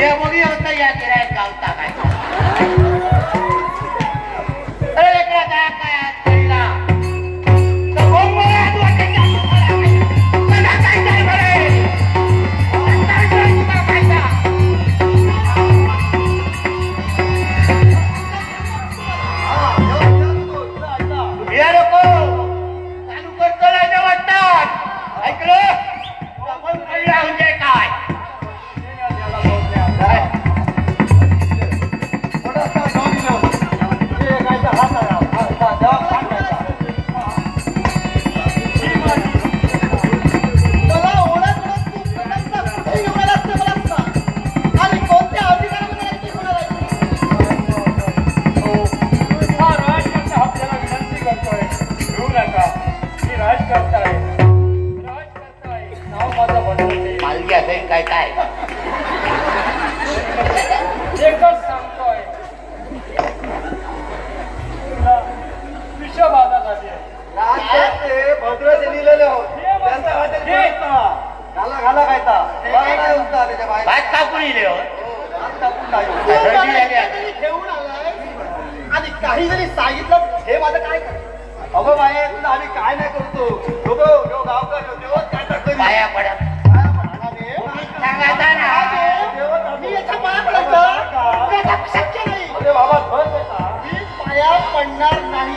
होता या गिरायक गावता काय आणि काही जरी सांगितलं हे माझं काय अगं बाया तुला आम्ही काय नाही करतो. लोक गावकर देवत नाही. बाबा मी पाया पडणार नाही.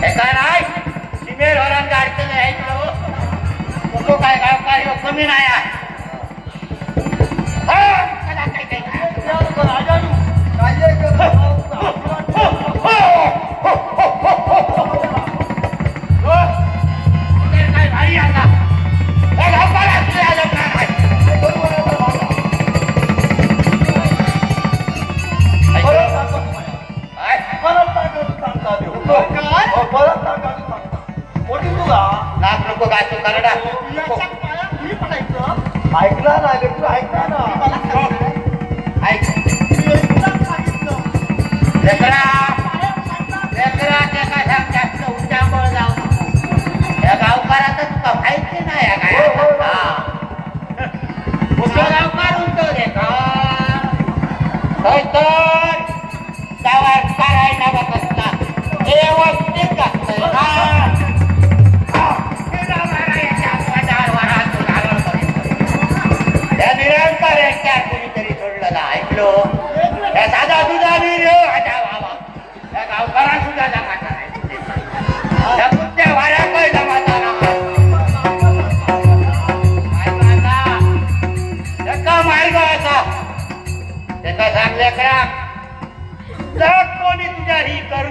हे काय नाही सिमेंट वरांची अडचण आहे इकडं हो? लोक काय काय हो? कमी नाही आहे. हो,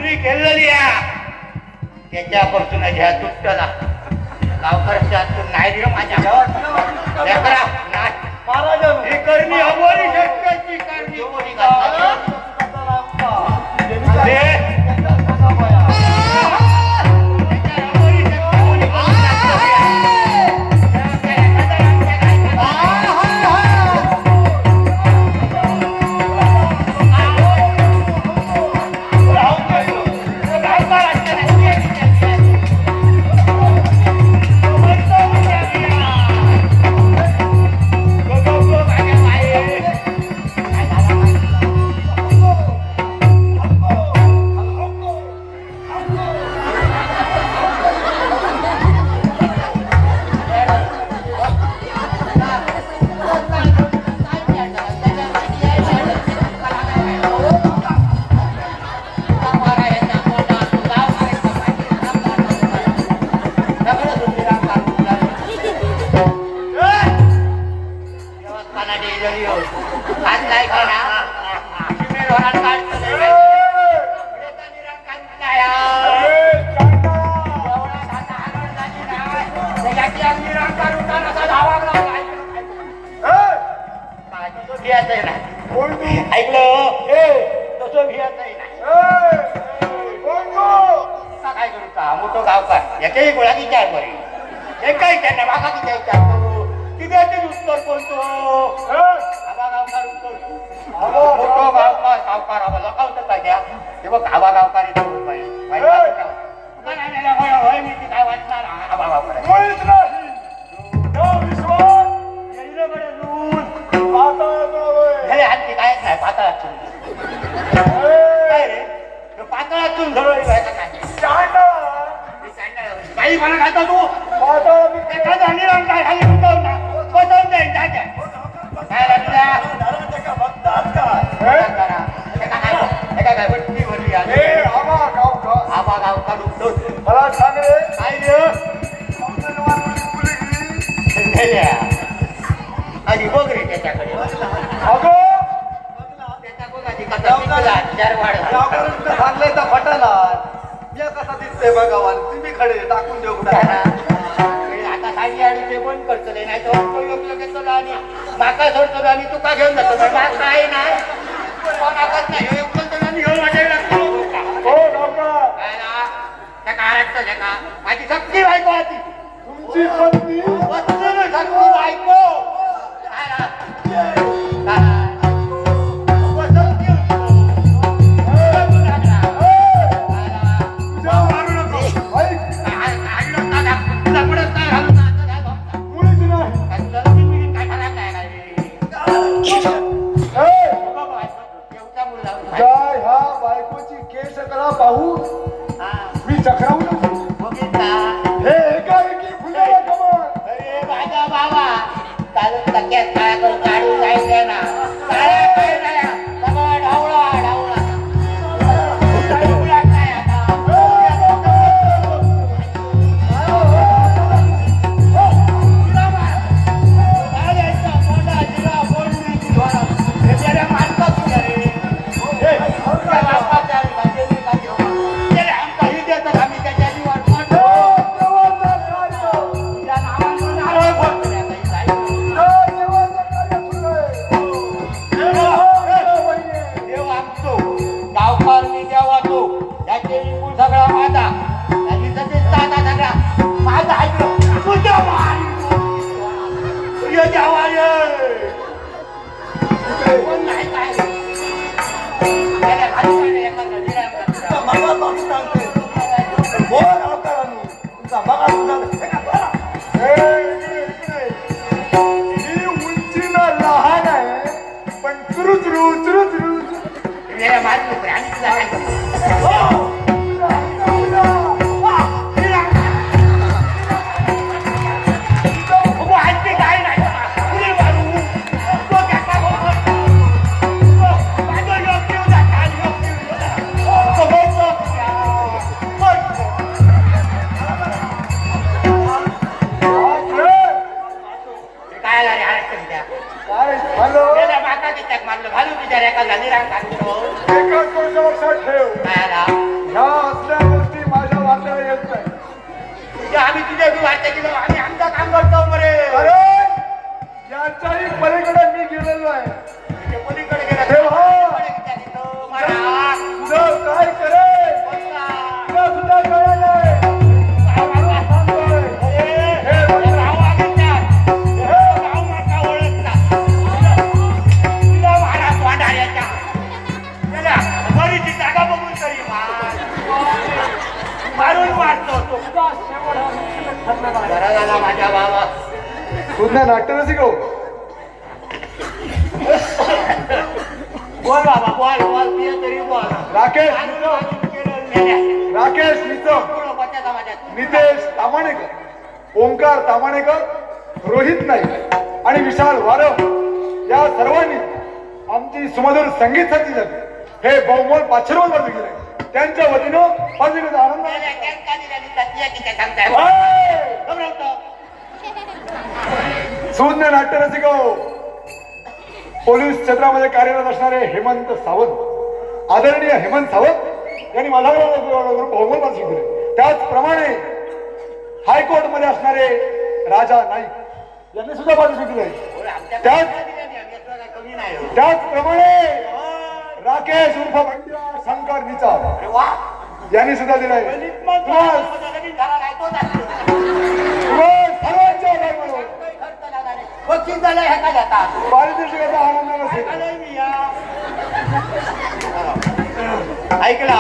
तुम्ही केलेली त्याच्यापासून घ्या तुटला गावकऱ्याच्या नाही रे माझ्या. महाराज ही करणी अमोरी. माका सोडतो आणि तुका घेऊन जातो. नाही कोणाकच नाही. उचलतो आणि वाटायला लागतो. हो गावकर काय ना? त्या काळात तर का? माझी सक्ती बायको होती तुमची सक्ती बाबा. चालून टक्क्यात काय करून काढून जायचं ना. तुझ्या मारली होती आणि तुला काय करतो? बरा झाला माझ्या बाबा. तुझ्या नाट्यरसिक हो बोल बाबा बोल बोल तुझ्या तरी बोल. राकेश. राकेश समाजात. नितेश तामाणेकर. ओंकार तामाणेकर रोहित नाईक आणि विशाल वारव. या सर्वांनी आमची सुमधुर संगीत साथी झाली. हे बहुमोल पाचशेवर वर्ग गेले. त्यांच्या वतीनं आनंद. सुज्ञ नाट्यरसिक हो. पोलीस क्षेत्रामध्ये कार्यरत असणारे हेमंत सावंत आदरणीय हेमंत सावंत यांनी माझा बहुमोल पास दिले त्याचप्रमाणे हायकोर्टमध्ये असणारे राजा नाईक यांनी सुद्धा बाजू शिकले हो. त्याचप्रमाणे राकेश उर्फ बंड्या शंकर निचार. यांनी सुद्धा दिलाय दलित मग तुम्हा- माझा लगीन झाला नाही, तोच असतो. तुम्हा सर्वांच्या बाजूने काही खर्च लागला नाही. बक्षीस झालं ह्या का जातात? पारितोषिकाचा आनंद नसेल ऐकला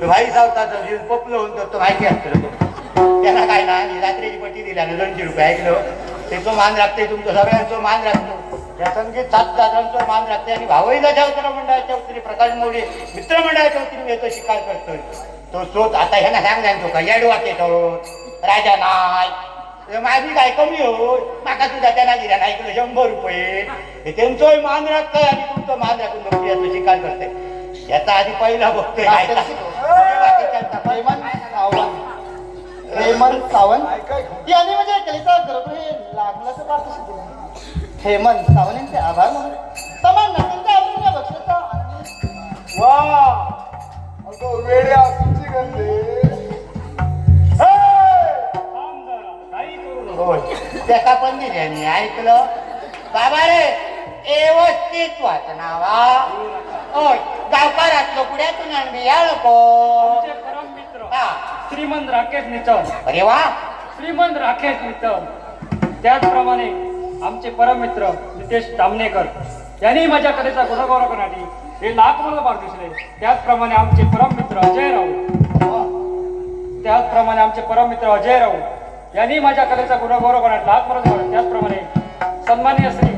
भाई सावताचा जीव पपलं होऊन तो माहिती असतो त्यांना त्याला काय ना ही रात्रीची पट्टी दिल्याने दोनशे रुपये ऐकलं. त्याचं मान राखते तुमचं सगळ्यांचं मान राखतो. या संगीत सात दादांचं मान राखते आणि भावई दशावतर मंडळाच्या वतीने प्रकाश मोडी मित्रमंडळाच्या वतीने येतो शिकार करतोय. तो स्रोत आता ह्यांना सांगला तो का येडवाटे येतो राजा नाय. माझी काय कमी हो माका सुद्धा त्यांना दिला नाही इकडे शंभर रुपये. हे त्यांचं मान राखतंय आणि तुमचं मान राखून बघतो शिकार करते. याचा आधी पहिला बघतोय काय हेमंत सावंत. याने म्हणजे बरोबर हे लागलं तर फार तशी बोलली. हेमंत सावंत यांचे आभार म्हणून. समान नसेल तर आपण या बक्षिसाचा आनंद. वा. वेड्या सुची होय. त्याचा पण दिल्याने ऐकलं. बाबा रे व्यवस्थित वाचनावा. होय. गावकारातलं पुढ्यातून आणली या नको. आमचे परम मित्र हा. श्रीमंत राकेश निचम अरे वा. श्रीमंत राकेश निचम त्याचप्रमाणे आमचे परम मित्र नितेश दामनेकर यांनी माझ्या कलेचा गुणगौरव करण्यासाठी हे लाख मला भाग दिसले. त्याचप्रमाणे आमचे परम मित्र अजय राऊत. त्याचप्रमाणे आमचे परम मित्र अजय राऊत. यांनी माझ्या कलेचा गुणगौरव लाख मला भाग त्याचप्रमाणे सन्माननीय श्री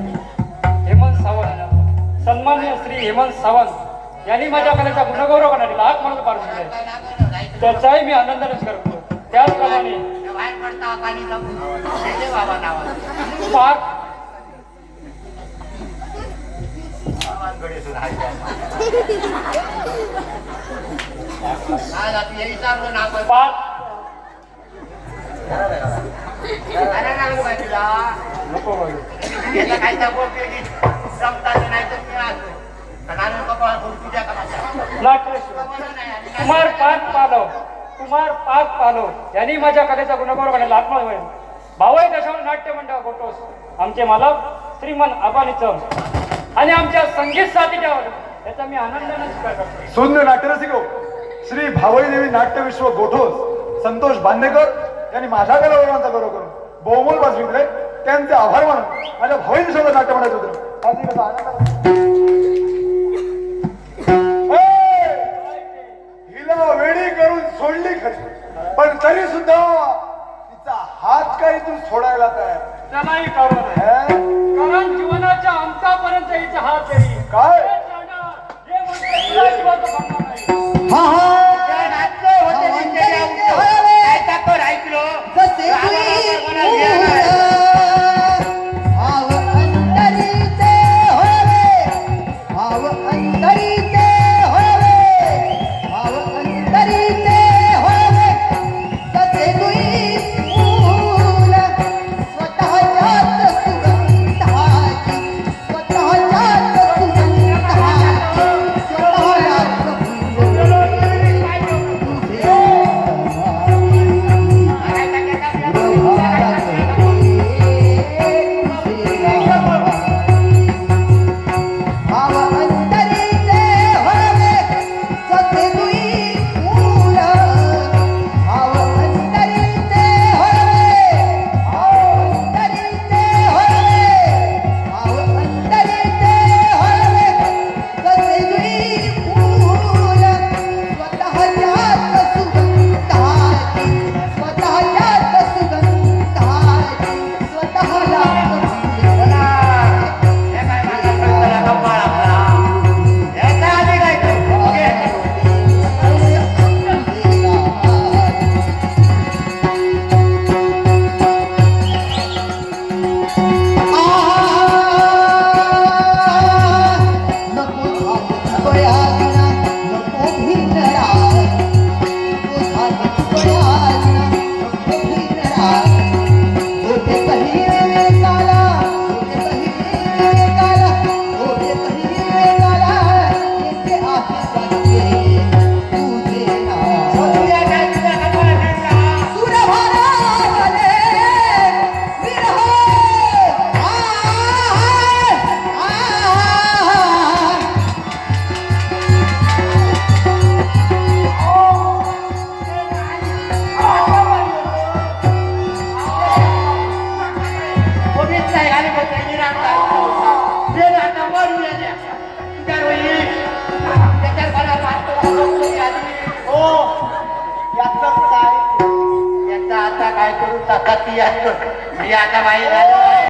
हेमंत सावंत सन्माननीय श्री हेमंत सावंत यांनी माझ्या कलेचा गुणगौरव करण्यासाठी लाख भाग दिसले त्याचाही मी आनंदानेच करतो त्याचप्रमाणे पाच आज आपण हे विचारलं ना आपण पाच अरे ना बाई तुला नको कुमार पाच पालव कुमार पाच पालव यांनी माझ्या कलेचा गुणगौरव म्हणाला आत्मा होईल. भावई दशावर नाट्य मंडळ गोटोस आमचे मालक श्रीमन आबानिचम आणि आमच्या संगीत साथीच्या याचा मी आनंदाने स्वीकार करतो? सुंदर नाट्यरसिक श्री भावई देवी नाट्य विश्व गोठोस संतोष बांदेकर यांनी माझ्या कलावरांचा गौरव करून बहुमोल बाजू त्यांचे आभार मानून माझ्या भावई नाट्य म्हणायचं होतं. आज